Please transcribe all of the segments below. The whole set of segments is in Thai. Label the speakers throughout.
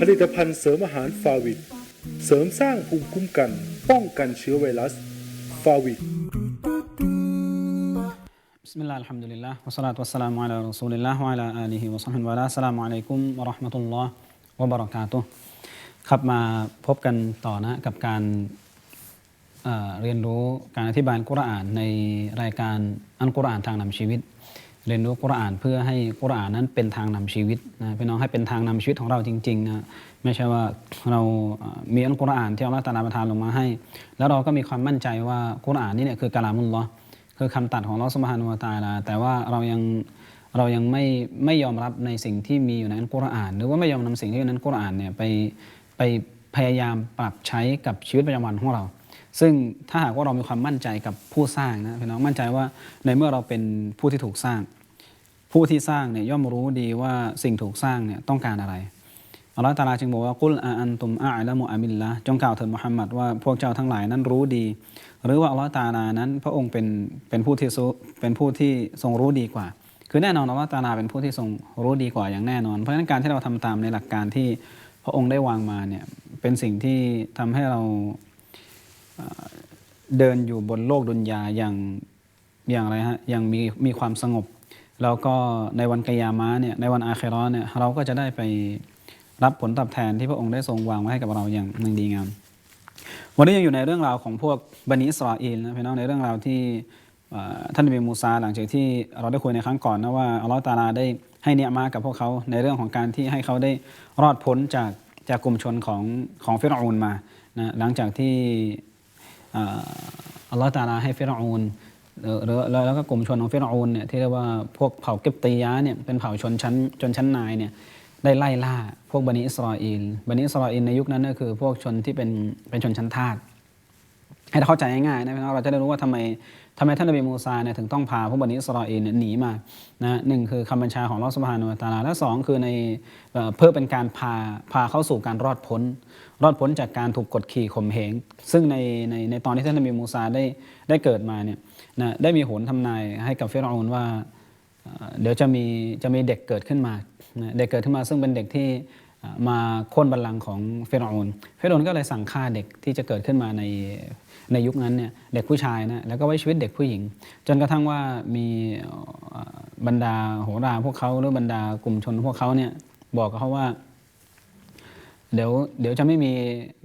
Speaker 1: ผลิตภัณฑ์เสริมอาหารฟาวิดเสริมสร้างภูมิคุ้มกัน ป้องกันเชื้อไวรัสฟาวิด
Speaker 2: بسم الله الحمد لله والصلاة والسلام على رسول الله وعلى آله وصحبه وعلى السلام عليكم ورحمة الله وبركاته ครับมาพบกันต่อนะกับการเอ่อเรียนรู้การอธิบายอัลกุรอานในรายการอันกุรอานทางนำชีวิต เรียนรู้กุรอานเพื่อให้กุรอานนั้นเป็นทางนำชีวิตนะพี่น้องให้เป็นทางนำชีวิตของเราจริงๆนะไม่ใช่ว่าเรามีอัลกุรอานที่อัลลอฮฺตาลาประทานลงมาให้ แล้วเราก็มีความมั่นใจว่ากุรอานนี่เนี่ยคือกะลามุลลอฮ์คือคำตัดของอัลลอฮฺสุบฮานุวะตาลา แต่ว่าเรายังเรายังไม่ไม่ยอมรับในสิ่งที่มีอยู่ในอัลกุรอาน หรือว่าไม่ยอมนำสิ่งที่อยู่ในอัลกุรอานเนี่ยไปไปพยายามปรับใช้กับชีวิตประจำวันของเรา ซึ่งถ้าหากว่าเรามีความมั่นใจกับผู้สร้างนะพี่น้องมั่นใจว่าในเมื่อเราเป็นผู้ที่ถูกสร้าง ผู้ที่สร้างเนี่ยย่อมรู้ดีว่าสิ่งถูกสร้างเนี่ยต้องการอะไรอัลลอฮฺตาลาจึงบอกว่ากุลอาอันตุมอาละมุอามิลละจงกล่าวเถิดมุฮัมมัดว่าพวกเจ้าทั้งหลายนั้นรู้ดี หรือว่าอัลลอฮฺตาลานั้น พระองค์เป็นเป็นผู้ที่เป็นผู้ที่ทรงรู้ดีกว่า คือแน่นอนอัลลอฮฺตาลาเป็นผู้ที่ทรงรู้ดีกว่าอย่างแน่นอน เพราะฉะนั้นการที่เราทำตามในหลักการที่พระองค์ได้วางมาเนี่ยเป็นสิ่งที่ทำให้เรา เดินอยู่บนโลกดุนยาอย่างอย่างไรฮะอย่างมีมีความสงบ แล้วก็ในวันกิยามะเนี่ยในวันอาคราะห์เนี่ยเราก็จะได้ไปรับผลตอบแทนที่พระองค์ได้ทรงวางไว้ให้กับเราอย่างอย่งดีงามวันนี้ยังอยู่ในเรื่องราวของพวกบันิสราอลนะพี่น้องในเรื่องราวที่ท่านนบีมูซาหลังจากที่เราได้คุยในครั้งก่อนนะว่าอัลลอฮฺตาลาได้ให้เนียมากับพวกเขาในเรื่องของการที่ให้เขาได้รอดพ้นจากจากกลุ่มชนของของฟิรอานมานะหลังจากที่ อัลลอฮฺตาลาให้ฟิรอานเอ่อหรือแล้วก็กลุ่มชนของฟิรอูนเนี่ยที่เรียกว่าพวกเผ่ากิบตียะเนี่ยเป็นเผ่าชนชั้นชนชั้นนายเนี่ยได้ไล่ล่าพวกบันิอิสราเอลบันิอิสราเอลในยุคนั้นก็คือพวกชนที่เป็นเป็นชนชั้นทาส ให้เราเข้าใจง่ายๆนะเราจะได้รู้ว่าทำไมทำไมท่านนบีมูซาเนี่ยถึงต้องพาพวกบันิอิสราเอลเนี่ยหนีมานะหนึ่งคือคำบัญชาของลอสบฮานุตาลาและสองคือในเพื่อเป็นการพาพาเข้าสู่การรอดพ้น รอดพ้นจากการถูกกดขี่ข่มเหง ซึ่งในในในตอนที่ท่านนบีมูซาได้ได้เกิดมาเนี่ยนะได้มีโหนทำนายให้กับฟิรอนว่า เดี๋ยวจะมีจะมีเด็กเกิดขึ้นมานะเด็กเกิดขึ้นมาซึ่งเป็นเด็กที่ มาโค่นบัลลังก์ของเฟรโอนเฟรโอนก็เลยสั่งฆ่าเด็กที่จะเกิดขึ้นมาในในยุคนั้นเนี่ยเด็กผู้ชายนะแล้วก็ไว้ชีวิตเด็กผู้หญิง จนกระทั่งว่ามีบรรดาโหราพวกเขาหรือบรรดากลุ่มชนพวกเขาเนี่ยบอกกับเขาว่า เดี๋ยวเดี๋ยวจะไม่มี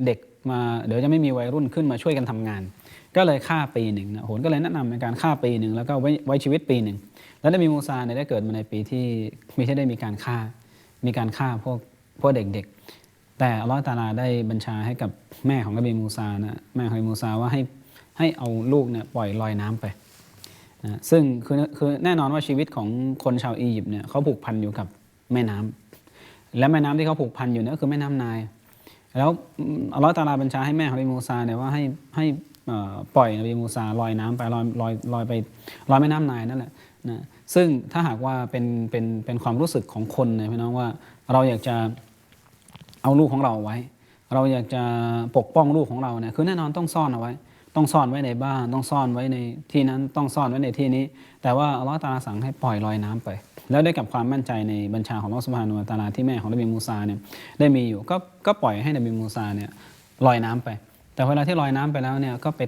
Speaker 2: เด็กมาเดี๋ยวจะไม่มีวัยรุ่นขึ้นมาช่วยกันทำงาน ก็เลยฆ่าปีหนึ่งนะโหนก็เลยแนะนำในการฆ่าปีหนึ่งแล้วก็ไว้ไว้ชีวิตปีหนึ่งแล้วได้มีมูซาเนี่ยได้เกิดมาในปีที่ไม่ใช่ได้มีการฆ่ามีการฆ่าพวก พวกเด็กๆ แต่อัลลอฮฺตาลาได้บัญชาให้กับแม่ของนบีมูซานะแม่ของมูซาว่าให้ให้เอาลูกเนี่ยปล่อยลอยน้ำไปนะซึ่งคือคือแน่นอนว่าชีวิตของคนชาวอียิปต์เนี่ยเขาผูกพันอยู่กับแม่น้ำและแม่น้ำที่เขาผูกพันอยู่เนี่ยคือแม่น้ำนาย แล้วอัลลอฮฺตาลาบัญชาให้แม่ของนบีมูซาเนี่ยว่าให้ให้อ่อปล่อยนบีมูซาลอยน้ำไปลอยลอยลอยไปลอยแม่น้ำไนายนั่นแหละนะซึ่งถ้าหากว่าเป็นเป็นเป็นความรู้สึกของคนเนี่ยพี่น้องว่าเราอยากจะ เอาลูกของเราไว้ เราอยากจะปกป้องลูกของเราเนี่ยคือแน่นอนต้องซ่อนเอาไว้ ต้องซ่อนไว้ในบ้าน ต้องซ่อนไว้ในที่นั้นต้องซ่อนไว้ในที่นี้ แต่ว่าอัลลอฮฺตาลาสั่งให้ปล่อยลอยน้ำไป แล้วได้กับความมั่นใจในบัญชาของอัลลอฮฺสุบฮานุตาลาที่แม่ของนบีมูซาเนี่ยได้มีอยู่ก็ก็ปล่อยให้นบีมูซาเนี่ยลอยน้ำไป แต่เวลาที่ลอยน้ำไปแล้วเนี่ยก็ไป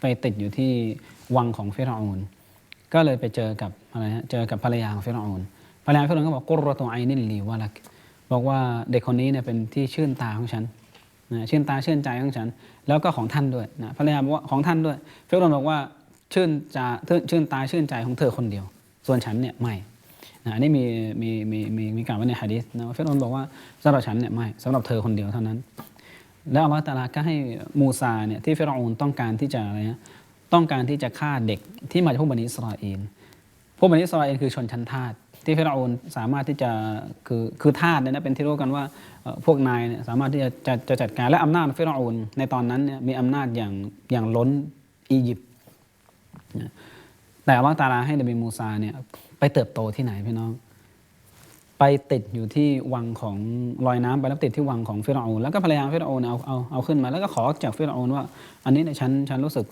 Speaker 2: ไปติดอยู่ที่วังของฟิรเอานก็เลยไปเจอกับอะไรฮะเจอกับภรรยาของฟิรเอานภรรยาฟิรเอานก็บอกกุรรตุไอนินลีวะลัก บอกว่าเด็กคนนี้เนี่ยเป็นที่ชื่นตาของฉันนะชื่นตาชื่นใจของฉัน แล้วก็ของท่านด้วยนะภรรยาบอกว่าของท่านด้วยเฟรเอนบอกว่าชื่นจาชื่นตาชื่นใจของเธอคนเดียว ส่วนฉันเนี่ยไม่นะอันนี้มีมีมีมีมีกล่าวไว้ในฮะดีษนะว่าฟิรเอนบอกว่าสำหรับฉันเนี่ยไม่สำหรับเธอคนเดียวเท่านั้น แล้วอัลลอฮฺตาลาก็ให้มูซาเนี่ยที่เฟรเอนต้องการที่จะอะไรนะต้องการที่จะฆ่าเด็กที่มาจากพวกบันิอิสราเอลพวกบันิสราเอลคือชนชั้นทาส ที่ฟิรเอานสามารถที่จะคือคือทาสเนี่ยนะเป็นที่รู้กันว่าพวกนายเนี่ยสามารถที่จะจะจะจัดการและอำนาจฟิรอานในตอนนั้นเนี่ยมีอำนาจอย่างอย่างล้นอียิปต์นะแต่ว่าตาลาให้นบีมูซาเนี่ยไปเติบโตที่ไหนพี่น้อง ไปติดอยู่ที่วังของลอยน้ำไปแล้วติดที่วังของฟิรเอนแล้วก็ภรรยาฟิรเอนเอาเอาเอาขึ้นมา แล้วก็ขอจากฟิรเอนว่า อันนี้เนี่ยฉันฉันรู้สึก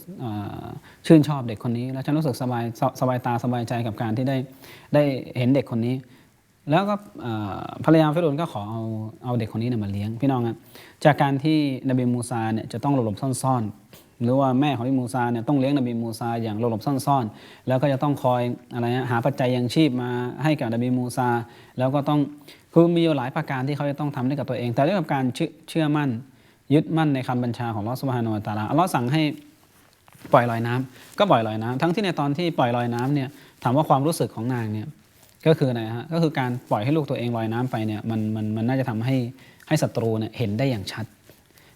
Speaker 2: ชื่นชอบเด็กคนนี้ แล้วฉันรู้สึกสบายสสบายตาสบายใจกับการที่ได้ได้เห็นเด็กคนนี้ แล้วก็ภรรยาฟิรอนก็ขอเอาเอาเด็กคนนี้เนี่ยมาเลี้ยงพี่น้องครับจากการที่นบีมูซาเนี่ยจะต้องหลบๆซ่อนๆ หรือว่าแม่ของนบีมูซาเนี่ยต้องเลี้ยงนบีมูซาอย่างหลบๆซ่อนๆ แล้วก็จะต้องคอยอะไรฮะหาปัจจัยยังชีพมาให้กับนบีมูซา แล้วก็ต้องคือมีอยู่หลายประการที่เขาจะต้องทำให้กับตัวเอง แต่ด้วยกับการเชื่อมั่นยึดมั่นในคำบัญชาของลอสุบฮานอัลตาลาอัลลอฮ์สั่งให้ปล่อยลอยน้ำก็ปล่อยลอยน้ำทั้งที่ในตอนที่ปล่อยลอยน้ำเนี่ยถามว่าความรู้สึกของนางเนี่ยก็คืออะไรฮะก็คือการปล่อยให้ลูกตัวเองลอยน้ำไปเนี่ยมันมันมันน่าจะทำให้ให้ศัตรูเนี่ยเห็นได้อย่างชัด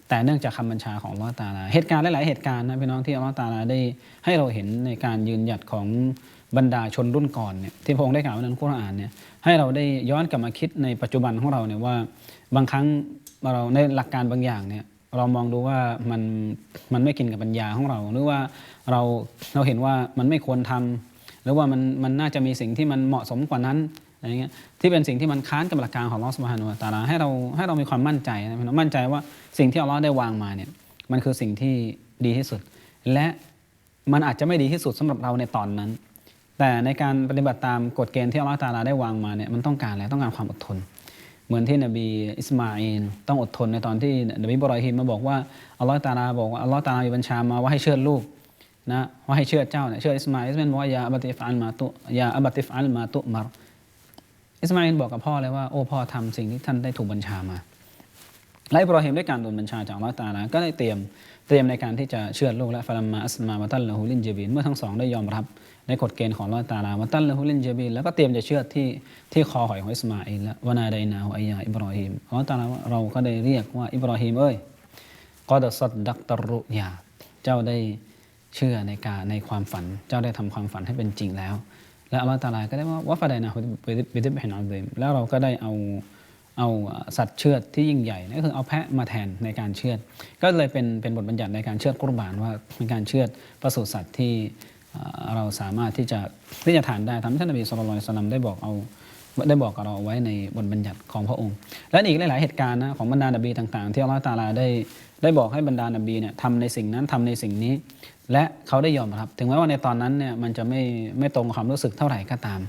Speaker 2: แต่เนื่องจากคำบัญชาของอัลลอฮ์ตาลาเหตุการณ์หลาย ๆ เหตุการณ์นะพี่น้องที่อัลลอฮ์ตาลาได้ให้เราเห็นในการยืนหยัดของบรรดาชนรุ่นก่อนเนี่ยที่พระองค์ได้กล่าวไว้ในอัลกุรอานเนี่ยให้เราได้ย้อนกลับมาคิดในปัจจุบันของเราเนี่ยว่าบางครั้งเราในหลักการบางอย่างเนี่ยเรามองดูว่ามันมันไม่กินกับปัญญาของเรา หรือว่าเราเราเห็นว่ามันไม่ควรทำหรือว่ามันมันน่าจะมีสิ่งที่มันเหมาะสมกว่านั้น อะไรเงี้ยที่เป็นสิ่งที่มันค้านกับหลักการของอัลลอฮ์สุบฮานุตาลาให้เราให้เรามีความมั่นใจนะพี่น้องมั่นใจว่าสิ่งที่อัลลอฮ์ได้วางมาเนี่ยมันคือสิ่งที่ดีที่สุด และมันอาจจะไม่ดีที่สุดสำหรับเราในตอนนั้น แต่ในการปฏิบัติตามกฎเกณฑ์ที่อัลลอฮ์ตาอาลาได้วางมาเนี่ยมันต้องการอะไรต้องการความอดทน เหมือนที่นบีอิสมาอินต้องอดทนในตอนที่นบีบรอฮิมมาบอกว่าอัลลอฮ์ตาอาลาบอกว่าอัลลอฮ์ตาอาลามีบัญชามาว่าให้เชื่อดลูกนะว่าให้เชื่อดเจ้าเนี่ยเชื่อดอิสมาอินอิสมาอินบอกว่ายาอับติฟอัลมาตุยาอับติฟอัลมาตุมาร อิสมาอินบอกกับพ่อเลยว่าโอ้พ่อทำสิ่งที่ท่านได้ถูกบัญชามาและอิบรอฮิมได้การโดนบัญชาจากอัลลอฮ์ตาลาก็ได้เตรียมเตรียมในการที่จะเชื่อลูกและฟาลัมมาอัสมามาตัลละฮูลินเจบีนเมื่อทั้งสองได้ยอมรับในกฎเกณฑ์ของลอตาลามาตัลละฮูลินเจบีนแล้วก็เตรียมจะเชื่อดที่ที่คอหอยของอิสมาอิลและวนาไดนาฮุอัยยาอิบรอฮิมลอตาลาว่าเราก็ได้เรียกว่าอิบรอฮิมเอ้ยกอดสัดดักตรุยาเจ้าได้เชื่อในการในความฝัน เจ้าได้ทำความฝันให้เป็นจริงแล้ว และอัลลอฮ์ตาลาก็ได้ว่าวัฟาไดนาฮุบิดิบฮินอัลเดมแล้วเราก็ได้เอาเอาสัตว์เชือดที่ยิ่งใหญ่นั่นก็คือเอาแพะมาแทนในการเชือด ก็เลยเป็นเป็นบทบัญญัติในการเชือดกุรบานว่าเป็นการเชือดปศุสัตว์ที่เราสามารถที่จะที่จะทานได้ทำให้ท่านนบีสุลต่านสลัมได้บอกเอาได้บอกกับเราไว้ในบทบัญญัติของพระองค์ และอีกหลาย ๆ เหตุการณ์นะของบรรดานบีต่าง ๆ ที่อัลลอฮฺตาลาได้ได้บอกให้บรรดานบีเนี่ยทำในสิ่งนั้นทำในสิ่งนี้ และเขาได้ยอมรับ ถึงแม้ว่าในตอนนั้นเนี่ยมันจะไม่ไม่ตรงกับความรู้สึกเท่าไหร่ก็ตาม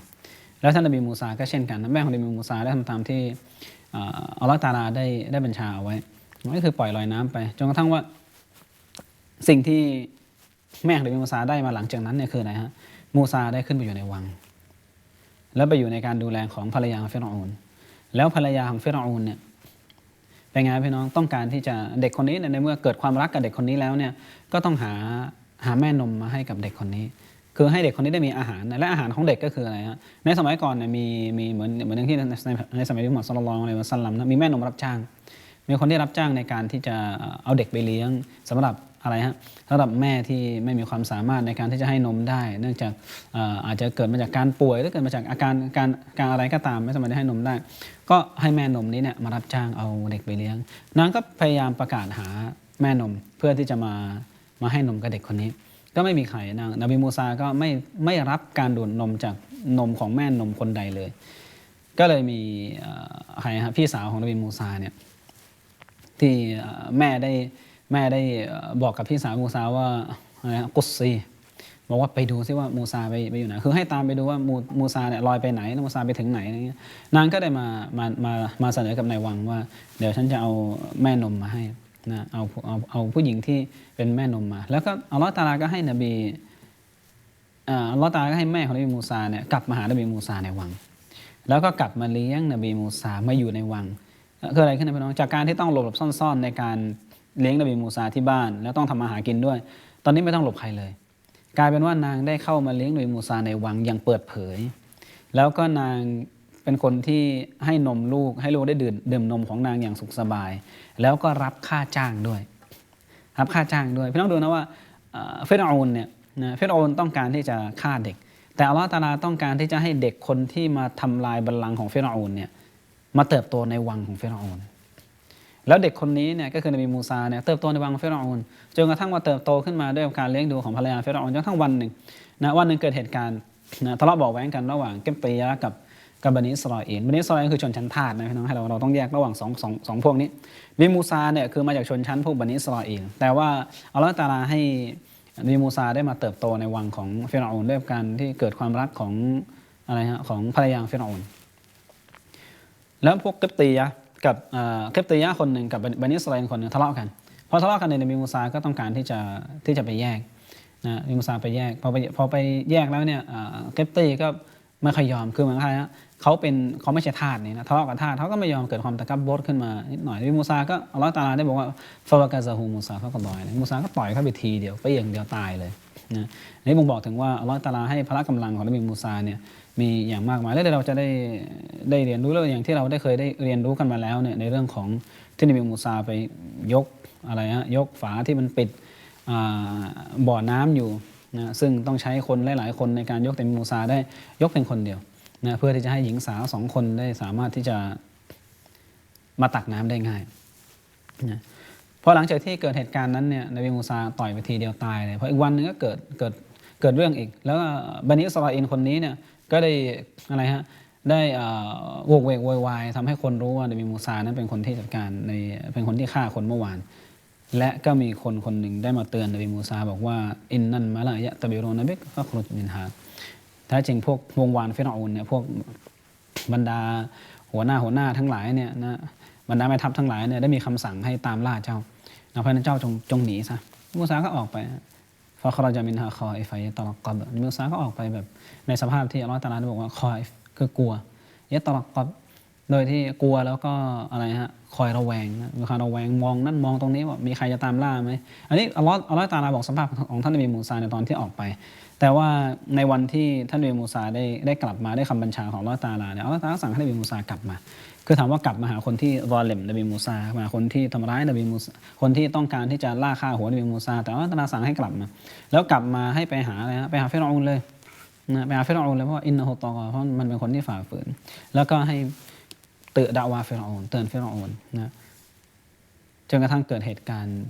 Speaker 2: แล้วท่านนบีมูซาก็เช่นกันแม่ของนบีมูซาได้ทำตามที่อัลลอฮฺตาลาได้ได้บัญชาเอาไว้ก็คือปล่อยลอยน้ำไปจนกระทั่งว่าสิ่งที่แม่ของนบีมูซาได้มาหลังจากนั้นเนี่ยคืออะไรฮะมูซาได้ขึ้นไปอยู่ในวัง แล้วไปอยู่ในการดูแลของภรรยาของฟิรอานแล้วภรรยาของฟิรอานเนี่ยเป็นไงพี่น้องต้องการที่จะเด็กคนนี้ในเมื่อเกิดความรักกับเด็กคนนี้แล้วเนี่ยก็ต้องหา หาแม่นมมาให้กับเด็กคนนี้ คือให้เด็กคนนี้ได้มีอาหาร และอาหารของเด็กก็คืออะไรฮะในสมัยก่อนเนี่ยมีมีเหมือนเหมือนอย่างที่ในในสมัยที่มุฮัมมัดสุลลอฮุอะลัยฮิวะซัลลัมนะมีแม่นมรับจ้าง มีคนที่รับจ้างในการที่จะเอาเด็กไปเลี้ยงสำหรับอะไรฮะสำหรับแม่ที่ไม่มีความสามารถในการที่จะให้นมได้ เนื่องจากอาจจะเกิดมาจากการป่วยหรือเกิดมาจากอาการการการอะไรก็ตามไม่สามารถให้นมได้ ก็ให้แม่นมนี้เนี่ยมารับจ้างเอาเด็กไปเลี้ยงนางก็พยายามประกาศหาแม่นมเพื่อที่จะมา มาให้นมกับเด็กคนนี้ ก็ไม่มีใครนางนบีมูซาก็ไม่ไม่รับการดูดนมจากนมของแม่นมคนใดเลย ก็เลยมีใครฮะพี่สาวของนบีมูซาเนี่ยที่แม่ได้แม่ได้บอกกับพี่สาวมูซาว่าอะไรนะกุศซีบอกว่าไปดูซิว่ามูซาไปไปอยู่ไหน คือให้ตามไปดูว่ามูมูซาเนี่ยลอยไปไหนมูซาไปถึงไหนอะไรเงี้ย นางก็ได้มามามามาเสนอกับนายวังว่า เดี๋ยวฉันจะเอาแม่นมมาให้ นะเอาเอาเอาผู้หญิงที่เป็นแม่นมมา แล้วก็อัลลอฮฺตาลาก็ให้นบีอัลลอฮฺตาลาก็ให้แม่ของนบีมูซาเนี่ยกลับมาหานบีมูซาในวัง แล้วก็กลับมาเลี้ยงนบีมูซามาอยู่ในวังคืออะไรขึ้นนะพี่น้องจากการที่ต้องหลบหลบซ่อนๆ ในการเลี้ยงนบีมูซาที่บ้าน แล้วต้องทำมาหากินด้วย ตอนนี้ไม่ต้องหลบใครเลย กลายเป็นว่านางได้เข้ามาเลี้ยงนบีมูซาในวังอย่างเปิดเผย แล้วก็นาง เป็นคนที่ให้นมลูกให้ลูกได้ดื่มดื่มนมของนางอย่างสุขสบาย แล้วก็รับค่าจ้างด้วย รับค่าจ้างด้วยพี่น้องดูนะว่าเฟรเอนเนี่ยนะเฟรเอนต้องการที่จะฆ่าเด็ก แต่อัลลอฮฺตาลาต้องการที่จะให้เด็กคนที่มาทำลายบัลลังก์ของเฟรเอนเนี่ยมาเติบโตในวังของเฟรเอนแล้วเด็กคนนี้เนี่ยก็คือนบีมูซาเนี่ยเติบโตในวังของเฟรเอนจนกระทั่งว่าเติบโตขึ้นมาด้วยการเลี้ยงดูของภรรยาเฟรเอนจนกระทั่งวันหนึ่งนะวันหนึ่งเกิดเหตุการณ์นะทะเลาะเบาะแว้งกันระหว่างเก็บเตียะกับ กับบันิสราเอลบันิสราเอลคือชนชั้นทาสนะพี่น้องให้เราเราต้องแยกระหว่างสองสองสองพวกนี้บิมูซาเนี่ยคือมาจากชนชั้นพวกบันิสราเอลแต่ว่าอัลลอฮฺตาลาให้บิมูซาได้มาเติบโตในวังของเฟรอนด้วยการที่เกิดความรักของอะไรฮะของภรรยาเฟรอนแล้วพวกกิบตียะกับเกิบตียะคนหนึ่งกับบันิสราเอลคนหนึ่งทะเลาะกันพอทะเลาะกันในยนบีมูซาก็ต้องการที่จะที่จะไปแยกนะนบีมูซาไปแยกพอไปพอไปแยกแล้วเนี่ยเกิบตีก็ ไม่ค่อยยอมคือเหมือนใครฮะเขาเป็นเขาไม่ใช่ทาสนี่นะทะเลาะกับทาสเขาก็ไม่ยอมเกิดความตะกับบดขึ้นมานิดหน่อยนบีมูซาก็อัลลอฮฺตาลาได้บอกว่าฟาวกาซาฮูมูซาเขาก็ต่อยมูซาก็ต่อยเขาไปทีเดียวไปอย่างเดียวตายเลยนะนี่บ่งบอกถึงว่าอัลลอฮฺตาลาให้พละกำลังของนบีมูซาเนี่ยมีอย่างมากมาย แล้วเดี๋ยเราจะได้ได้เรียนรู้แล้วอย่างที่เราได้เคยได้เรียนรู้กันมาแล้วเนี่ยในเรื่องของที่นบีมูซาไปยกอะไรฮะยกฝาที่มันปิดบ่อน้ำอยู่ นะซึ่งต้องใช้คนหลาย ๆ คนในการยกแต่นบีมูซาได้ยกเป็นคนเดียวนะเพื่อที่จะให้หญิงสาวสองคนได้สามารถที่จะมาตักน้ำได้ง่ายนะพอหลังจากที่เกิดเหตุการณ์นั้นเนี่ยนบีมูซาต่อยไปทีเดียวตายเลยเพออีกวันหนึงก็เกิดเกิดเกิดเรื่องอีก แล้วบันิอสราเอลคนนี้เนี่ยก็ได้อะไรฮะได้อ่าโวกเวกโวยวายทำให้คนรู้ว่านบีมูซานั้นเป็นคนที่จัดการในเป็นคนที่ฆ่าคนเมื่อวาน และก็มีคนคนหนึ่งได้มาเตือนนบีมูซาบอกว่าอินนันมาลายะตะบิโรนบิกฟัครุจมินฮาแท้จริงพวกวงวานฟิรเอานเนี่ยพวกบรรดาหัวหน้าหัวหน้าทั้งหลายเนี่ยนะบรรดาแม่ทัพทั้งหลายเนี่ยได้มีคำสั่งให้ตามล่าเจ้าเพราะนั้นเจ้าจงจงหนีซะมูซาก็ออกไปฟาคราจามินฮาคอไอไฟตลกอบมูซาก็ออกไปแบบในสภาพที่อัลลอฮฺตาลาบอกว่าคอยคือกลัวยะตลกอบ โดยที่กลัวแล้วก็อะไรฮะคอยระแวงนะมีความระแวงมองนั่นมองตรงนี้ว่ามีใครจะตามล่าไหมอันนี้อัลลอฮ์อัลลอฮ์ตาลาบอกสภาพของท่านนบีมูซาในตอนที่ออกไป แต่ว่าในวันที่ท่านนบีมูซาได้ได้กลับมาได้คำบัญชาของอัลลอฮ์ตาลาเนี่ยอัลลอฮ์ตาลาสั่งให้นบีมูซากลับมา คือถามว่ากลับมาหาคนที่รอเลมนบีมูซามาคนที่ทำร้ายนบีมูซาคนที่ต้องการที่จะล่าฆ่าหัวนบีมูซาแต่อัลลอฮ์ตาลาสั่งให้กลับมา แล้วกลับมาให้ไปหาอะไรฮะไปหาฟิรอานเลยนะไปหาฟิรอานเลยเพราะว่าอินนะฮุตตอกอเพราะมันเป็นคนที่ฝ่าฝืน แล้วก็ให้ เตือดาวาฟิรอนเตือนฟิรอนนะจนกระทั่งเกิดเหตุการณ์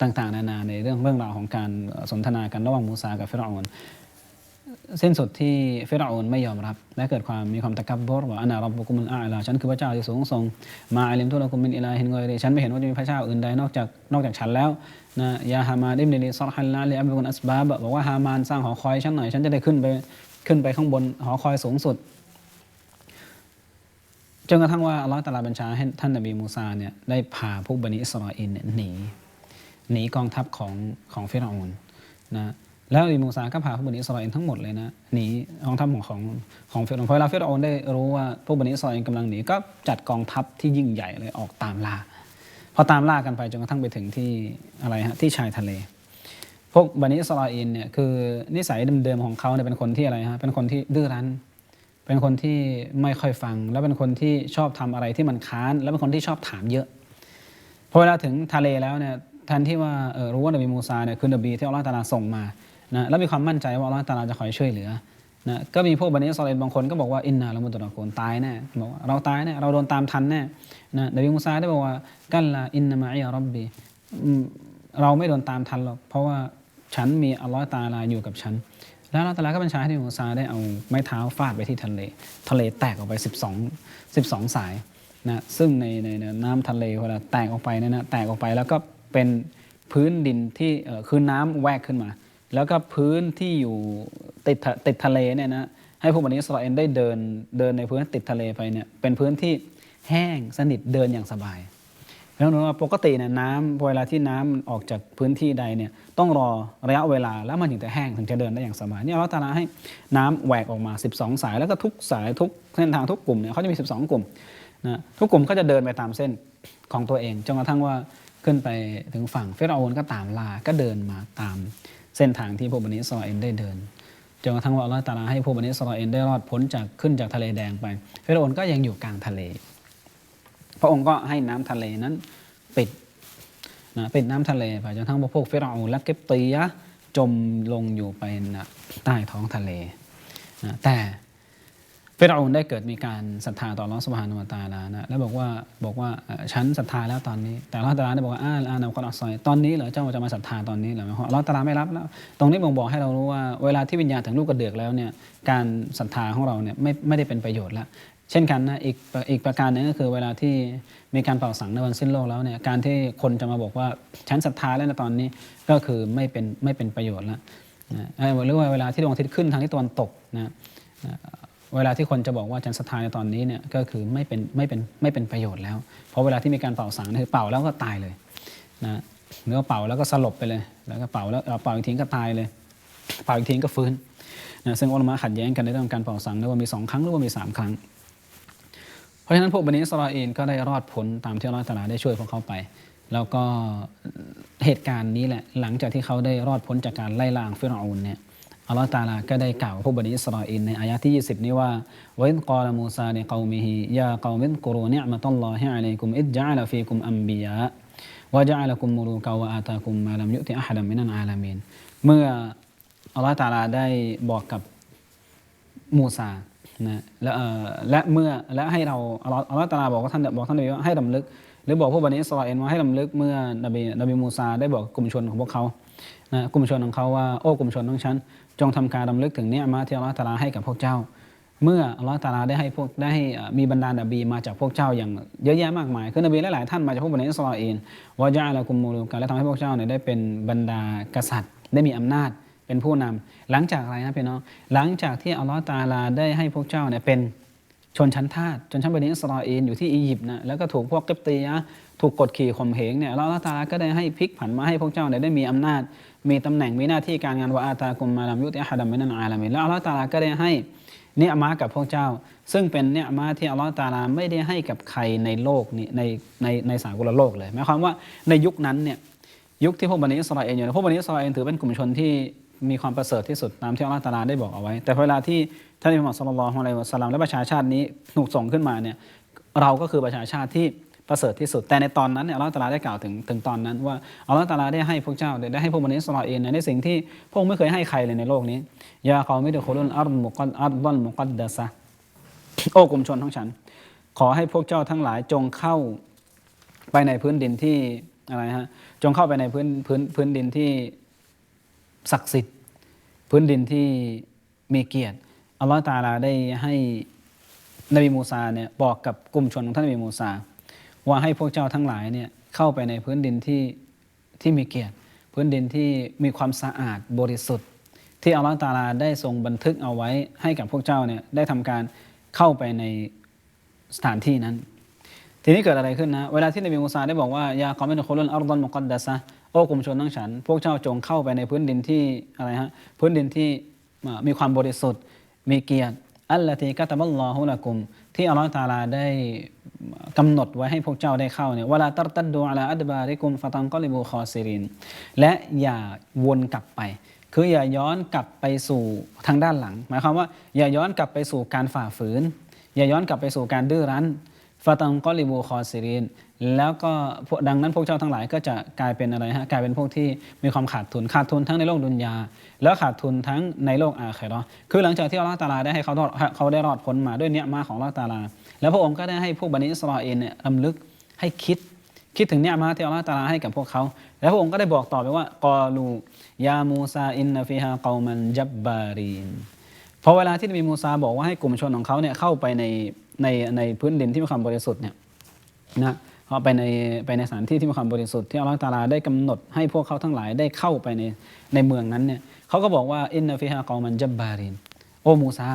Speaker 2: ต่าง ๆ นานาในเรื่องเรื่องราวของการสนทนากันระหว่างมูซากับฟิรอานสิ้นสุดที่ฟิรอนไม่ยอมรับ และเกิดความมีความตะกับบรว่าอานารับบุกุมุลอาลาฉันคือพระเจ้าที่สูงส่งมาอาลิมทุลกุมินอิลาฮินกอยรีฉันไม่เห็นว่าจะมีพระเจ้าอื่นใดนอกจากนอกจากฉันแล้วนะยาฮามานอิบนิลีซอฮัลลาเลอับดุลอัสบาบบอกว่าฮามานสร้างหอคอยฉันหน่อยฉันจะได้ขึ้นไปขึ้นไปข้างบนหอคอยสูงสุด จนกระทั่งว่าอัลลอฮฺตาลาบัญชาให้ท่านนบีมูซาเนี่ยได้พาพวกบันิอิสราเอลเนี่ยหนีหนีกองทัพของของฟิรอนนะแล้วนบีมูซาก็พาพวกบันิอิสราเอลทั้งหมดเลยนะหนีกองทัพของของของฟิรอนพอเวลาฟิรอนได้รู้ว่าพวกบันิอิสราเอลกำลังหนีก็จัดกองทัพที่ยิ่งใหญ่เลยออกตามล่าพอตามล่ากันไปจนกระทั่งไปถึงที่อะไรฮะที่ชายทะเล พวกบันิอิสราเอลเนี่ยคือนิสัยเดิมๆของเขาเนี่ยเป็นคนที่อะไรฮะเป็นคนที่ดื้อรั้น เป็นคนที่ไม่ค่อยฟัง แล้วเป็นคนที่ชอบทำอะไรที่มันค้าน แล้วเป็นคนที่ชอบถามเยอะพอเวลาถึงทะเลแล้วเนี่ยแทนที่ว่าเออรู้ว่านบีมูซาเนี่ยคือนบีที่อัลลอฮฺตาลาส่งมานะแล้วมีความมั่นใจว่าอัลลอฮฺตาลาจะคอยช่วยเหลือนะก็มีพวกบันิสราเอลบางคนก็บอกว่าอินนาละมุตตะโกนตายแน่บอกว่าเราตายแน่เราโดนตามทันแน่นะนบีมูซาได้บอกว่ากัลลาอินนามาอียรับบีเราไม่โดนตามทันหรอกเพราะว่าฉันมีอัลลอฮฺตาลาอยู่กับฉัน แล้วอัลลอฮฺตาลาก็บัญชาให้นบีมูซาได้เอาไม้เท้าฟาดไปที่ทะเล ทะเลแตกออกไป 12 12 สายนะซึ่งในในน้ำทะเลเวลาแตกออกไปเนยนะแตกออกไปแล้วก็เป็นพื้นดินที่คือน้ำแวกขึ้นมา แล้วก็พื้นที่อยู่ติดติดทะเลเนี่ยนะให้พวกบันิอิสราเอลได้เดินเดินในพื้นติดทะเลไปเนี่ยเป็นพื้นที่แห้งสนิทเดินอย่างสบาย แล้วนึกว่าปกติเนี่ยน้ำเวลาที่น้ำออกจากพื้นที่ใดเนี่ยต้องรอระยะเวลาแล้วมันถึงจะแห้งถึงจะเดินได้อย่างสบายเนี่ยอัลเลอฮฺตาลาให้น้ำแหวกออกมา 12 สายแล้วก็ทุกสายทุกเส้นทางทุกกลุ่มเนี่ยเขาจะมี 12 กลุ่มนะทุกกลุ่มก็จะเดินไปตามเส้นของตัวเองจนกระทั่งว่าขึ้นไปถึงฝั่งเฟรอานก็ตามลาก็เดินมาตามเส้นทางที่พวกบันิสราเอลได้เดินจนกระทั่งว่าอัลเลอฮฺตาลาให้พวกบันิสราเอลได้รอดพ้นจากขึ้นจากทะเลแดงไป เฟรอานก็ยังอยู่กลางทะเล พระองค์ก็ให้น้ำทะเลนั้นปิดนะปิดน้ำทะเลไปจนทั้งพวกเฟรอาและเก็บตียะจมลงอยู่ไปนะใต้ท้องทะเลนะแต่เฟรอาได้เกิดมีการศรัทธาต่ออัลอสุบฮานุวตาลานะแล้วบอกว่าบอกว่าฉันศรัทธาแล้วตอนนี้ แต่อัลอตาลาได้บอกว่าอ่าอานาคอนอัสซอยตอนนี้เหรอเจ้าจะมาศรัทธาตอนนี้เหรออัลลอฮฺตาลาไม่รับแล้วตรงนี้บ่งบอกให้เรารู้ว่าเวลาที่วิญญาณถึงลูกกระเดือกแล้วเนี่ยการศรัทธาของเราเนี่ยไม่ไม่ได้เป็นประโยชน์แล้ว เช่นกันนะอีกอีกประการหนึงก็คือเวลาที่มีการเป่าสังในวันสิ้นโลกแล้วเนี่ยการที่คนจะมาบอกว่าฉันศรัทธาแล้วในตอนนี้ก็คือไม่เป็นไม่เป็นประโยชน์แล้วนะหรือว่าเวลาที่ดวงอาทิตย์ขึ้นทางที่ตะวันตกนะเวลาที่คนจะบอกว่าฉันศรัทธาในตอนนี้เนี่ยก็คือไม่เป็นไม่เป็นไม่เป็นประโยชน์แล้ว เพราะเวลาที่มีการเป่าสังนี่คือเป่าแล้วก็ตายเลยนะหรือว่าเป่าแล้วก็สลบไปเลย แล้วก็เป่าแล้วเป่าอีกทีก็ตายเลย เป่าอีกทีก็ฟื้นนะซึ่งอุลมะขัดแย้งกันในเรื่องการเป่าสังนะว่ามีสองครั้งหรือว่ามีสามครั้ง เพราะฉะนั้นพวกบันิอิสราเอลก็ได้รอดพ้นตามที่อัลลอฮฺตะอาลาได้ช่วยพวกเขาไป แล้วก็เหตุการณ์นี้แหละหลังจากที่เขาได้รอดพ้นจากการไล่ล่าฟิรอานเนี่ยอัลลอฮฺตาลาก็ได้กล่าวพวกบันิอิสราเอลในอายะที่ 20 นี้ว่าวินกอลมูซาในกอมิฮิยากอมินกรูนิอมะตัลลอฮิอะลัยกุมอิดจาลฟีกุมอัมบิยะวะจาลกุมมุลูกะวะอาตากุมมาลัมยุติอะฮัดมินันอาลามีนเมื่ออัลลอฮฺตาลาได้บอกกับมูซา นะและเอ่อและเมื่อและให้เราอัลลอฮ์อัลลอฮ์ตาลาบอกว่าท่านบอกท่านนบีว่าให้ลำลึก หรือบอกพวกบันิอิสราเอลว่าให้ลำลึกเมื่อนบีนบีมูซาได้บอกกลุ่มชนของพวกเขานะกลุ่มชนของเขาว่าโอ้กลุ่มชนของฉันจงทำการลำลึกถึงเนี้ยมาที่อัลลอฮ์ตาลาให้กับพวกเจ้า เมื่ออัลลอฮ์ตาลาได้ให้พวกได้ให้มีบรรดานบีมาจากพวกเจ้าอย่างเยอะแยะมากมาย คือนบีหลายๆท่านมาจากพวกบันิอิสราเอลวะจาละกุมมูลูกะและทำให้พวกเจ้าเนี่ยได้เป็นบรรดากษัตริย์ได้มีอำนาจ เป็นผู้นำหลังจากอะไรนะพี่น้อง หลังจากที่อัลลอฮฺตาลาได้ให้พวกเจ้าเนี่ยเป็นชนชั้นทาสชนชั้นบันิอิสราเอลอยู่ที่อียิปต์นะแล้วก็ถูกพวกกิบตียะถูกกดขี่ข่มเหงเนี่ยอัลลอฮฺตาลาก็ได้ให้พลิกผันมาให้พวกเจ้าเนี่ยได้มีอำนาจ มีตำแหน่งมีหน้าที่การงานวะอาตากุมมาลามยุติอะฮัดะมินันอาลามินแล้วอัลลอฮฺตาลาก็ได้ให้เนียมากับพวกเจ้า ซึ่งเป็นเนียมาที่อัลลอฮฺตาลาไม่ได้ให้กับใครในโลกนี้ในในในสากลโลกเลยหมายความว่าในยุคนั้นเนี่ยยุคที่พวกบันิอิสราเอลอยู่พวกบันิอิสราเอลถือเป็นกลุ่มชนที่ มีความประเสริฐที่สุดตามที่อัลลอฮฺตาลาได้บอกเอาไว้ แต่เวลาที่ท่านอิบรามศ็อลลัลลอฮุอะลัยฮิวะสัลลัมและประชาชาตินี้ถูกส่งขึ้นมาเนี่ยเราก็คือประชาชาติที่ประเสริฐที่สุด แต่ในตอนนั้นเนี่ยอัลลอฮฺตาลาได้กล่าวถึงถึงตอนนั้น ว่าอัลลอฮฺตาลาได้ให้พวกเจ้าได้ให้พวกบันิอิสราเอลเนี่ยในสิ่งที่พวกไม่เคยให้ใครเลยในโลกนี้ยาเขาไม่ได้คุลุนอัลมุกัดอัลบัลมุกัดดะซะโอ้กลุ่มชนทั้งฉัน ขอให้พวกเจ้าทั้งหลายจงเข้าไปในพื้นดินที่อะไรฮะจงเข้าไปในพื้นพื้นพื้นดินที่ ศักดิ์สิทธิ์ พื้นดินที่มีเกียรติอัลลอฮฺตาลาได้ให้นบีมูซาเนี่ยบอกกับกลุ่มชนของท่านนบีมูซา ว่าให้พวกเจ้าทั้งหลายเนี่ยเข้าไปในพื้นดินที่ที่มีเกียรติ พื้นดินที่มีความสะอาดบริสุทธิ์ ที่อัลลอฮฺตาลาได้ทรงบันทึกเอาไว้ให้กับพวกเจ้าเนี่ยได้ทำการเข้าไปในสถานที่นั้น ทีนี้เกิดอะไรขึ้นนะ เวลาที่นบีมูซาได้บอกว่ายาคอมเมนโคลนอัลดอนมุกัดดัสะ โอ้กลุ่มชนทั้งฉัน พวกเจ้าจงเข้าไปในพื้นดินที่อะไรฮะพื้นดินที่มีความบริสุทธิ์ มีเกียรติอัลลอฮีกะตบัลลอฮุละกุม ที่อัลลอฮฺตาลาได้กำหนดไว้ให้พวกเจ้าได้เข้าเนี่ยเวลาตัดตัดดูอะลาอัดบาริกุมฟะตังกอลิบูคอซิริน และอย่าวนกลับไป คืออย่าย้อนกลับไปสู่ทางด้านหลัง หมายความว่าอย่าย้อนกลับไปสู่การฝ่าฝืน อย่าย้อนกลับไปสู่การดื้อรั้น ฟาตังกอลิบูคอซิรินแล้วก็ดังนั้นพวกเจ้าทั้งหลายก็จะกลายเป็นอะไรฮะกลายเป็นพวกที่มีความขาดทุนขาดทุนทั้งในโลกดุนยา แล้วขาดทุนทั้งในโลกอาเคราะห์คือหลังจากที่อัลลอฮฺตาลาได้ให้เขาเขาได้รอดพ้นมาด้วยเนียมาของอัลลอฮฺตาลา แล้วพระองค์ก็ได้ให้พวกบันิอิสราเอลเนี่ยรำลึกให้คิดคิดถึงเนียมาที่อัลลอฮฺตาลาให้กับพวกเขา แล้วพระองค์ก็ได้บอกต่อไปว่ากอลูยามูซาอินนฟิฮากอมันจับบารีนพอเวลาที่นบีมูซาบอกว่าให้กลุ่มชนของเขาเนี่ยเข้าไปใน ในในพื้นดินที่มีความบริสุทธิ์เนี่ยนะเขาไปในไปในสถานที่ที่มีความบริสุทธิ์ที่อัลลอฮฺตาลาได้กำหนดให้พวกเขาทั้งหลายได้เข้าไปในในเมืองนั้นเนี่ยเขาก็บอกว่าอินนฟิฮากอมันจับบารินโอมูซา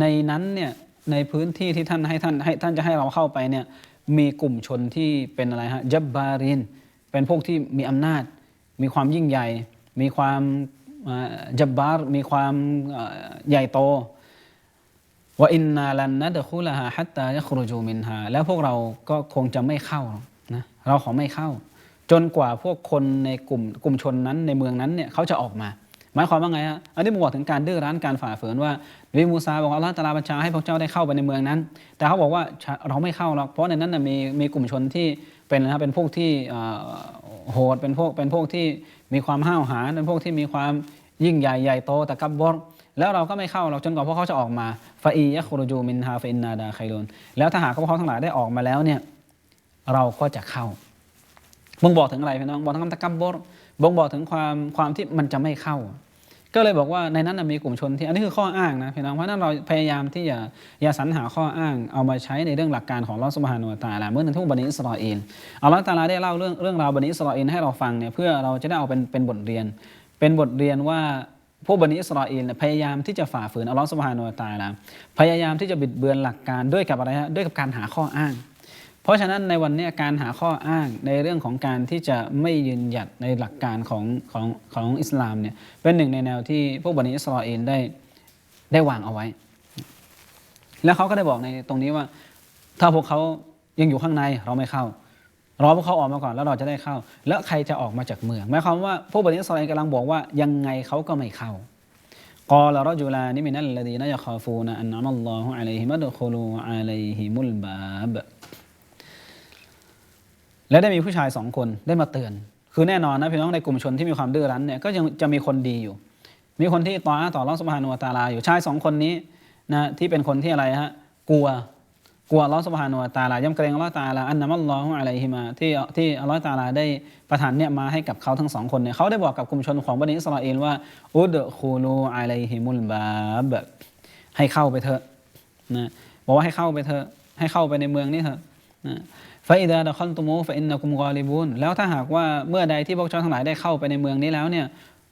Speaker 2: ในนั้นเนี่ยในพื้นที่ที่ท่านให้ท่านให้ท่านจะให้เราเข้าไปเนี่ยมีกลุ่มชนที่เป็นอะไรฮะจับบารินเป็นพวกที่มีอำนาจ มีความยิ่งใหญ่ มีความจับบาร์มีความใหญ่โต ว่าอินนาลันนะดคุลาฮาฮัตตายะครุจูมินฮาแล้วพวกเราก็คงจะไม่เข้านะเราขอไม่เข้า จนกว่าพวกคนในกลุ่มกลุ่มชนนั้นในเมืองนั้นเนี่ยเขาจะออกมา หมายความว่าไงฮะอันนี้บอกถึงการดื้อรั้นการฝ่าฝืนว่าวิมูซาบอกว่าอัลลอฮฺตาลาบัญชาให้พวกเจ้าได้เข้าไปในเมืองนั้น แต่เขาบอกว่าเราไม่เข้าหรอกเพราะในนั้นนะมีมีกลุ่มชนที่เป็นนะเป็นพวกที่โหดเป็นพวกเป็นพวกที่มีความห้าวหาญเป็นพวกที่มีความยิ่งใหญ่ใหญ่โตแต่กับบร แล้วเราก็ไม่เข้าหรอกจนกว่าพวกเขาจะออกมาฟาอียะครูจูมินฮาฟอินนาดาไคลนแล้วถ้าหากพวกเขาทั้งหลายได้ออกมาแล้วเนี่ยเราก็จะเข้าบ่งบอกถึงอะไรพี่น้องบอกถึงคำตะกับบรบ่งบอกถึงความความที่มันจะไม่เข้า ก็เลยบอกว่าในนั้นมีกลุ่มชนที่อันนี้คือข้ออ้างนะพี่น้องเพราะนั้นเราพยายามที่จะอย่าสรรหาข้ออ้างเอามาใช้ในเรื่องหลักการของลอสมฮานุตาลาเมื่อนั้นทุกบันิอิสราเอลอัลลอฮฺตาลาได้เล่าเรื่องเรื่องราวบันิอิสราเอลให้เราฟังเนี่ยเพื่อเราจะได้เอาเป็นเป็นบทเรียน เป็นบทเรียนว่า พวกบันิอิสราเอลพยายามที่จะฝ่าฝืนอัลลอฮฺสุบฮานาอัลตาลาพยายามที่จะบิดเบือนหลักการด้วยกับอะไรฮะด้วยกับการหาข้ออ้าง เพราะฉะนั้นในวันนี้การหาข้ออ้างในเรื่องของการที่จะไม่ยืนหยัดในหลักการของของของอิสลามเนี่ยเป็นหนึ่งในแนวที่พวกบันิอิสราเอลได้ได้วางเอาไว้ แล้วเขาก็ได้บอกในตรงนี้ว่า ถ้าพวกเขายังอยู่ข้างในเราไม่เข้า รอพวกเขาออกมาก่อนแล้วเราจะได้เข้า แล้วใครจะออกมาจากเมืองหมายความว่าพวกบันิอิสราเอลกำลังบอกว่ายังไงเขาก็ไม่เข้ากอลรจุลานิมินัลลดีนยคาฟูนอันนัมัลลอฮุอะลัยฮิมัดคุลูอะลัยฮิมุลบาบและได้มีผู้ชายสองคนได้มาเตือน คือแน่นอนนะพี่น้องในกลุ่มชนที่มีความดื้อรั้นเนี่ยก็ยังจะมีคนดีอยู่ มีคนที่ต่ออาต่อรอสุบฮานุตาลาอยู่ชายสองคนนี้นะที่เป็นคนที่อะไรฮะกลัว กลัวอัลลอฮ์สุบฮานุวะตะอาลาย่ำเกรงอัลลอฮ์ตาลาอันนัมัลลอฮุอะลัยฮิมาที่ที่อัลลอฮ์ตาลาได้ประทานเนี่ยมาให้กับเขาทั้งสองคนเนี่ยเขาได้บอกกับกลุ่มชนของบันิอิสราเอลว่าอุดคูลูอะลัยฮิมุลบาบให้เข้าไปเถอะนะบอกว่าให้เข้าไปเถอะให้เข้าไปในเมืองนี้เถอะนะฟาอิดาดะคอนตุมูฟอินนะกุมกอลิบุนแล้วถ้าหากว่าเมื่อใดที่พวกเจ้าทั้งหลายได้เข้าไปในเมืองนี้แล้วเนี่ย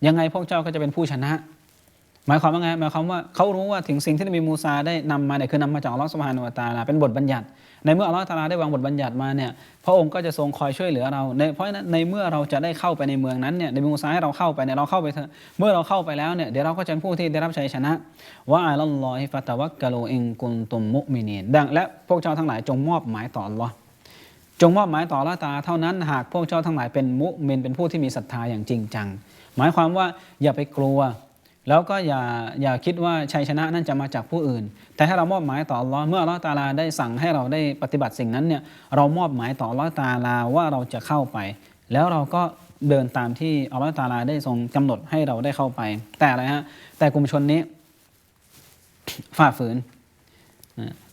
Speaker 2: ยังไงพวกเจ้าก็จะเป็นผู้ชนะ หมายความว่าไงหมายความว่าเขารู้ว่าถึงสิ่งที่นบีมูซาได้นำมาเนี่ยคือนำมาจากอัลลอฮฺสุบฮานุวะตาลาเป็นบทบัญญัติ ในเมื่ออัลลอฮฺตาลาได้วางบทบัญญัติมาเนี่ยพระองค์ก็จะทรงคอยช่วยเหลือเราในเพราะฉะนั้นในเมื่อเราจะได้เข้าไปในเมืองนั้นเนี่ยนบีมูซาให้เราเข้าไปเนี่ยเราเข้าไปเถอะเมื่อเราเข้าไปแล้วเนี่ยเดี๋ยวเราก็จะเป็นผู้ที่ได้รับชัยชนะว่าอัลลอฮิฟะตะวักกะโลอิงกุนตุมมุมินีนดังและพวกเจ้าทั้งหลายจงมอบหมายต่ออัลลอฮ์จงมอบหมายต่อละตาเท่านั้นหากพวกเจ้าทั้งหลายเป็นมุมินเป็นผู้ที่มีศรัทธาอย่างจริงจัง หมายความว่าอย่าไปกลัว แล้วก็อย่าอย่าคิดว่าชัยชนะนั้นจะมาจากผู้อื่น แต่ถ้าเรามอบหมายต่ออัลลอเมื่ออัลลอตาลาได้สั่งให้เราได้ปฏิบัติสิ่งนั้นเนี่ยเรามอบหมายต่ออัลลอตาลาว่าเราจะเข้าไป แล้วเราก็เดินตามที่อัลลอฮ์ตาลาได้ทรงกำหนดให้เราได้เข้าไป แต่อะไรฮะแต่กลุ่มชนนี้ฝ่าฝืน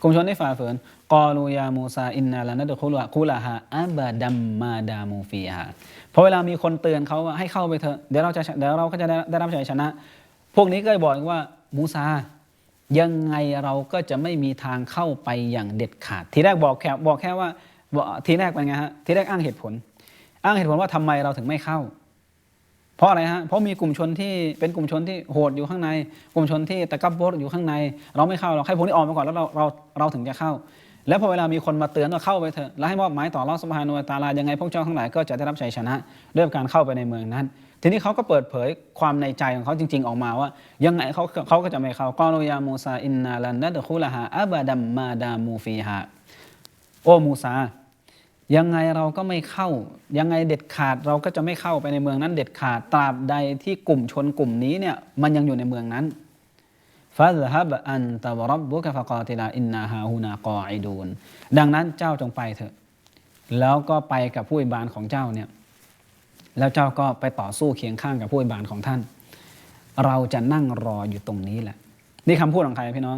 Speaker 2: กลุ่มชนที่ฝ่าฝืนกอลูยามูซาอินนาลานัดคุลวะคุลาฮาอับดัมมาดามูฟีฮาพอเวลามีคนเตือนเขาว่าให้เข้าไปเถอะเดี๋ยวเราจะเดี๋ยวเราก็จะได้รับชัยชนะ พวกนี้ก็บอกว่ามูซายังไงเราก็จะไม่มีทางเข้าไปอย่างเด็ดขาด ทีแรกบอกแค่บอกแค่ว่าทีแรกเป็นไงฮะทีแรกอ้างเหตุผล อ้างเหตุผลว่าทำไมเราถึงไม่เข้า เพราะอะไรฮะเพราะมีกลุ่มชนที่เป็นกลุ่มชนที่โหดอยู่ข้างใน กลุ่มชนที่ตะกับบดอยู่ข้างใน เราไม่เข้าเราให้พวกนี้ออกมาก่อนแล้วเราเราเราถึงจะเข้า แล้วพอเวลามีคนมาเตือนว่าเข้าไปเถอะแล้วให้มอบหมายต่อรอสภานุตาลายังไงพวกเจ้าทั้งหลายก็จะได้รับชัยชนะด้วยการเข้าไปในเมืองนั้น ทีนี้เขาก็เปิดเผยความในใจของเขาจริง ๆ ออกมาว่า ยังไงเขาเขาก็จะไม่เข้ากอลยามูซาอินนาลันนัดคุลาฮาอับาดัมมาดามูฟีฮาโอ้มูซายังไงเราก็ไม่เข้า ยังไงเด็ดขาดเราก็จะไม่เข้าไปในเมืองนั้นเด็ดขาดตราบใดที่กลุ่มชนกลุ่มนี้เนี่ยมันยังอยู่ในเมืองนั้นฟาซฮับอันตะวรับบุกฟะกอติลาอินนาฮาฮูนากออดูนดังนั้นเจ้าจงไปเถอะ แล้วก็ไปกับผู้อิบานของเจ้าเนี่ย แล้วเจ้าก็ไปต่อสู้เคียงข้างกับผู้อิบานของท่าน เราจะนั่งรออยู่ตรงนี้แหละ นี่คำพูดของใครพี่น้อง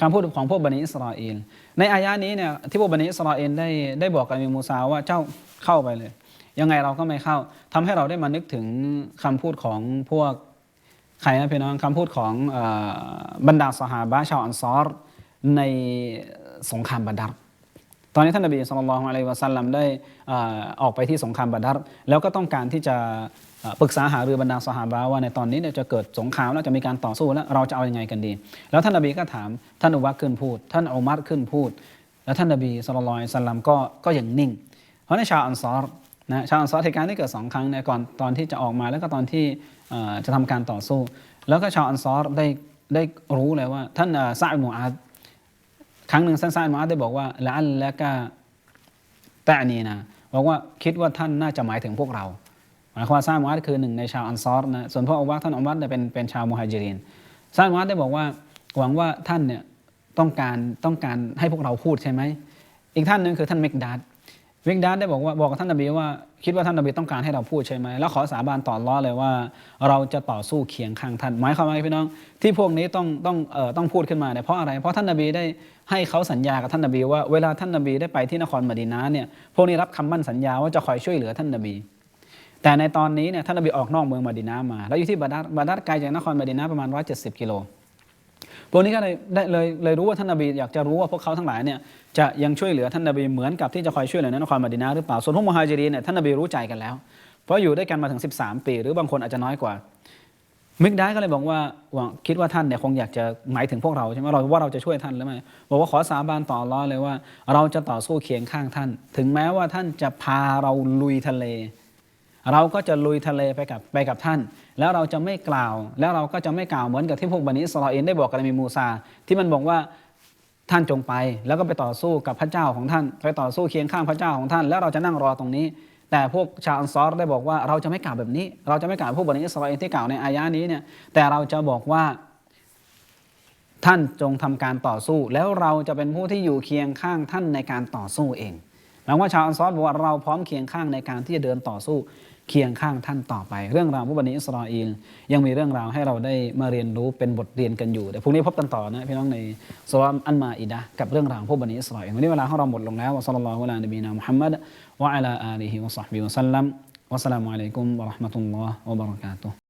Speaker 2: คำพูดของพวกบันิอิสราเอล ในอายะนี้เนี่ยที่พวกบันิอิสราเอลได้ได้บอกกับนบีมูซาว่าเจ้าเข้าไปเลย ยังไงเราก็ไม่เข้าทำให้เราได้มานึกถึงคำพูดของพวกใครนะพี่น้องคำพูดของอบรรดาสหาบะชาวอันซอรในสงครามบัดดัร ตอนนี้ท่านนบีสุลต่านอะลัยวะสัลลัมได้อออกไปที่สงครามบัดดัรแล้วก็ต้องการที่จะปรึกษาหารือบรรดาสหาบะว่าในตอนนี้เนี่ยจะเกิดสงครามแล้วจะมีการต่อสู้แล้วเราจะเอาอยัางไงกันดี แล้วท่านนบีก็ถามท่านอุบักขึ้นพูด ท่านอุมัรขึ้นพูด แล้วท่านนบีสุลต่านสัลลัมก็ก็ยังนิ่ง เพราะในชาวอันซอรนะชาวอันซอรเหตุการณ์ที่เกิดสองครั้งเนี่ยก่อนตอนที่จะออกมาแล้วก็ตอนที่จะทำการต่อสู้ แล้วก็ชาวอันซอรได้ได้รู้เลยว่าท่านซาอิดมูอาด ครั้งหนึ่งท่านซาอิดมูอาดได้บอกว่าละอัลละกะตะนีนะบอกว่าคิดว่าท่านน่าจะหมายถึงพวกเราหมายความว่าซามูอาดคือหนึ่งในชาวอันซอรนะส่วนพวกอุบักท่านอุบักเนี่ยเป็นเป็นชาวมุฮัจิรินซามูอาดได้บอกว่าหวังว่าท่านเนี่ยต้องการต้องการให้พวกเราพูดใช่ไหมอีกท่านหนึ่งคือท่านเมกดาดเมกดาดได้บอกว่าบอกกับท่านนบีว่า คิดว่าท่านนบีต้องการให้เราพูดใช่ไหมแล้วขอสาบานต่อลเลอเลยว่า เราจะต่อสู้เคียงข้างท่านหมายความว่าพี่น้อง ที่พวกนี้ต้องต้องเอ่อต้องพูดขึ้นมาเนี่ยเพราะอะไร เพราะท่านนบีได้ให้เขาสัญญากับท่านนบีว่าเวลาท่านนบีได้ไปที่นครมดีนาเนี่ยพวกนี้รับคำมั่นสัญญาว่าจะคอยช่วยเหลือท่านนบี แต่ในตอนนี้เนี่ยท่านนบีออกนอกเมืองมดีนามา แล้วอยู่ที่บาดัดบาดัดไกลจากนครมดีนาประมาณ170กิโล พวกนี้ก็เลยได้เลยเลยรู้ว่าท่านนบีอยากจะรู้ว่าพวกเขาทั้งหลายเนี่ยจะยังช่วยเหลือท่านนบีเหมือนกับที่จะคอยช่วยเหลือในนครมดีนาหรือเปล่าส่วนพวกมุฮัจิรินเนี่ยท่านนบีรู้ใจกันแล้ว เพราะอยู่ด้วยกันมาถึง 13 ปี หรือบางคนอาจจะน้อยกว่ามิกไดาก็เลยบอกว่าคิดว่าท่านเนี่ยคงอยากจะหมายถึงพวกเราใช่ไหมเราว่าเราจะช่วยท่านหรือไม่บอกว่าขอสาบานต่ออัลเลอเลยว่า เราจะต่อสู้เคียงข้างท่าน ถึงแม้ว่าท่านจะพาเราลุยทะเล เราก็จะลุยทะเลไปกับไปกับท่าน แล้วเราจะไม่กล่าว แล้วเราก็จะไม่กล่าวเหมือนกับที่พวกบันิอิสราเอลได้บอกกับนบีมูซา ที่มันบอกว่าท่านจงไป แล้วก็ไปต่อสู้กับพระเจ้าของท่านไปต่อสู้เคียงข้างพระเจ้าของท่าน แล้วเราจะนั่งรอตรงนี้ แต่พวกชาวอันซอรได้บอกว่าเราจะไม่กล่าวแบบนี้ เราจะไม่กล่าวพวกบันิอิสราเอลที่กล่าวในอายะนี้เนี่ยแต่เราจะบอกว่าท่านจงทำการต่อสู้ แล้วเราจะเป็นผู้ที่อยู่เคียงข้างท่านในการต่อสู้เองแปลว่าชาวอันซอรบอกว่าเราพร้อมเคียงข้างในการที่จะเดินต่อสู้ เคียงข้างท่านต่อไป เรื่องราวผู้บันิอิสราเอลยังมีเรื่องราวให้เราได้มาเรียนรู้เป็นบทเรียนกันอยู่แต่พรุ่งนี้พบกันต่อนะพี่น้องในสวรรอันมาอิดะห์กับเรื่องราวผู้บันิอิสราเอลวันนี้เวลาของเราหมดลงแล้ววะซัลลัลลอฮุอะลานบีนามุฮัมมัดวะอะลาอาลีฮิวะศอฮบิวะซัลลัมวะสสลามุอะลัยกุมวะเราะห์มะตุลลอฮ์วะบะเราะกาตุฮ์